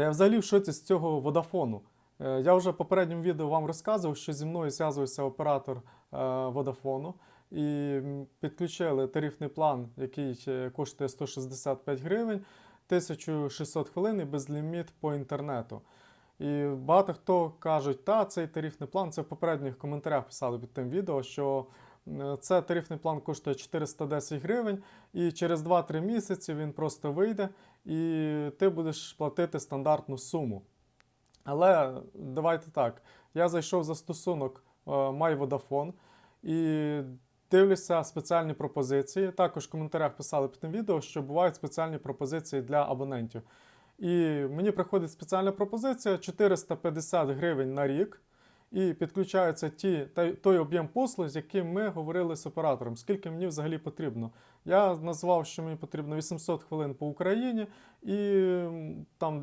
Та я взагалі в шоці з цього водафону. Е, Я вже в попередньому відео вам розказував, що зі мною зв'язувався оператор е, водафону і підключили тарифний план, який е, коштує 165 гривень, 1600 хвилин і безліміт по інтернету. І багато хто кажуть, та цей тарифний план, це в попередніх коментарях писали під тим відео, що це тарифний план коштує 410 гривень, і через 2-3 місяці він просто вийде, і ти будеш платити стандартну суму. Але давайте так. Я зайшов в застосунок е, MyVodafone і дивлюся спеціальні пропозиції. Також в коментарях писали під тим відео, що бувають спеціальні пропозиції для абонентів. І мені приходить спеціальна пропозиція 450 гривень на рік. І підключаються ті, той, об'єм послуг, з яким ми говорили з оператором, скільки мені взагалі потрібно. Я назвав, що мені потрібно 800 хвилин по Україні і там там